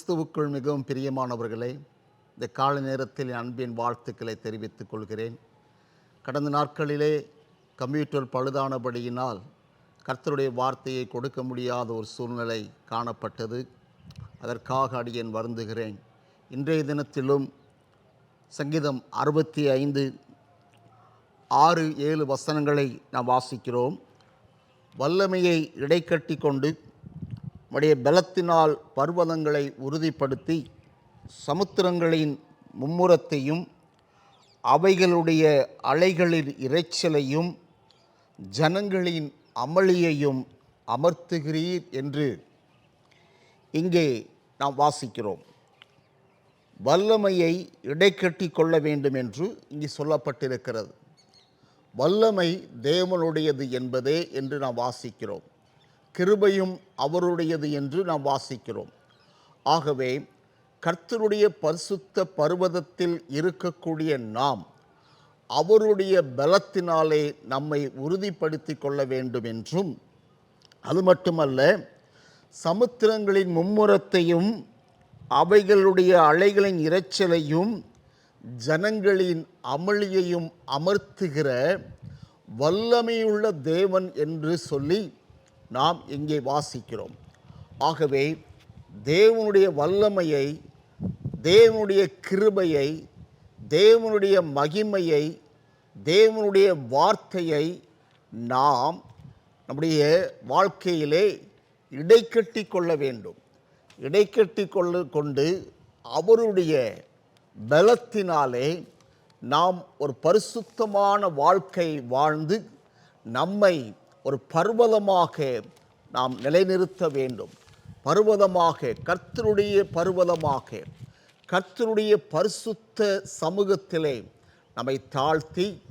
கிறிஸ்துவுக்குள் மிகவும் பிரியமானவர்களே இந்த கால நேரத்தில் என் அன்பின் வாழ்த்துக்களை தெரிவித்துக் கொள்கிறேன். கடந்த நாட்களிலே கம்ப்யூட்டர் பழுதானபடியினால் கர்த்தருடைய வார்த்தையை கொடுக்க முடியாத ஒரு சூழ்நிலை காணப்பட்டது. அதற்காக அடியேன் வருந்துகிறேன். இன்றைய தினத்திலும் சங்கீதம் அறுபத்தி ஐந்து ஆறு ஏழு வசனங்களை நாம் வாசிக்கிறோம். வல்லமையை இடைக்கட்டி கொண்டு உடைய பலத்தினால் பர்வதங்களை உறுதிப்படுத்தி சமுத்திரங்களின் மும்முரத்தையும் அவைகளுடைய அலைகளின் இரைச்சலையும் ஜனங்களின் அமளியையும் அமர்த்துகிறீர் என்று இங்கே நாம் வாசிக்கிறோம். வல்லமையை இடைக்கட்டி கொள்ள வேண்டும் என்று இங்கு சொல்லப்பட்டிருக்கிறது. வல்லமை தேவனுடையது என்பதே என்று நாம் வாசிக்கிறோம். கிருபையும் அவருடையது என்று நாம் வாசிக்கிறோம். ஆகவே கர்த்தருடைய பரிசுத்த பர்வதத்தில் இருக்கக்கூடிய நாம் அவருடைய பலத்தினாலே நம்மை உறுதிப்படுத்தி கொள்ள வேண்டும் என்றும் அது மட்டுமல்ல சமுத்திரங்களின் மும்முரத்தையும் அவைகளுடைய அலைகளின் இரைச்சலையும் ஜனங்களின் அமளியையும் அமர்த்துகிற வல்லமையுள்ள தேவன் என்று சொல்லி நாம் இங்கே வாசிக்கிறோம். ஆகவே தேவனுடைய வல்லமையை தேவனுடைய கிருபையை தேவனுடைய மகிமையை தேவனுடைய வார்த்தையை நாம் நம்முடைய வாழ்க்கையிலே இடைக்கட்டி கொள்ள வேண்டும். இடைக்கட்டி கொள்ள கொண்டு அவருடைய பலத்தினாலே நாம் ஒரு பரிசுத்தமான வாழ்க்கை வாழ்ந்து நம்மை ஒரு பர்வதமாக நாம் நிலைநிறுத்த வேண்டும். பர்வதமாக கர்த்தருடைய பர்வதமாக கர்த்தருடைய பரிசுத்த சமூகத்திலே நம்மை தாழ்த்தி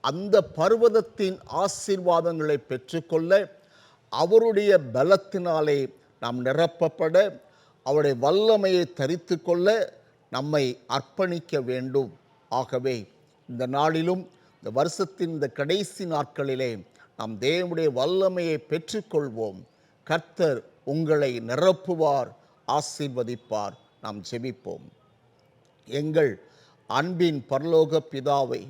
அந்த பர்வதத்தின் ஆசீர்வாதங்களை பெற்றுக்கொள்ள அவருடைய பலத்தினாலே நாம் நிரப்பப்பட அவருடைய வல்லமையை தரித்து கொள்ள நம்மை அர்ப்பணிக்க வேண்டும். ஆகவே இந்த நாளிலும் இந்த வருஷத்தின் இந்த கடைசி நாட்களிலே நாம் தேவனுடைய வல்லமையை பெற்றுக்கொள்வோம். கர்த்தர் உங்களை நிரப்புவார் ஆசீர்வதிப்பார். நாம் ஜெபிப்போம். எங்கள் அன்பின் பரலோக பிதாவை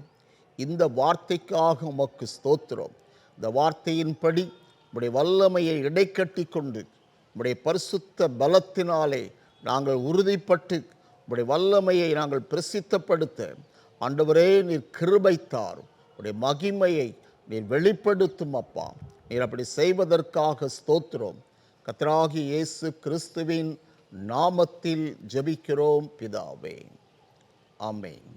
இந்த வார்த்தைக்காக உமக்கு ஸ்தோத்திரம். இந்த வார்த்தையின்படி உடைய வல்லமையை இடைக்கட்டி கொண்டு உடைய பரிசுத்த பலத்தினாலே நாங்கள் உறுதிப்பட்டு உடைய வல்லமையை நாங்கள் பிரசித்தப்படுத்த ஆண்டவரே நீர் கிருபைத்தார். உடைய மகிமையை நீர் வெளிப்படுத்தும் அப்பா. நீர் அப்படி செய்வதற்காக ஸ்தோத்திரம். கத்ராகி இயேசு கிறிஸ்துவின் நாமத்தில் ஜெபிக்கிறோம் பிதாவே. ஆமேன்.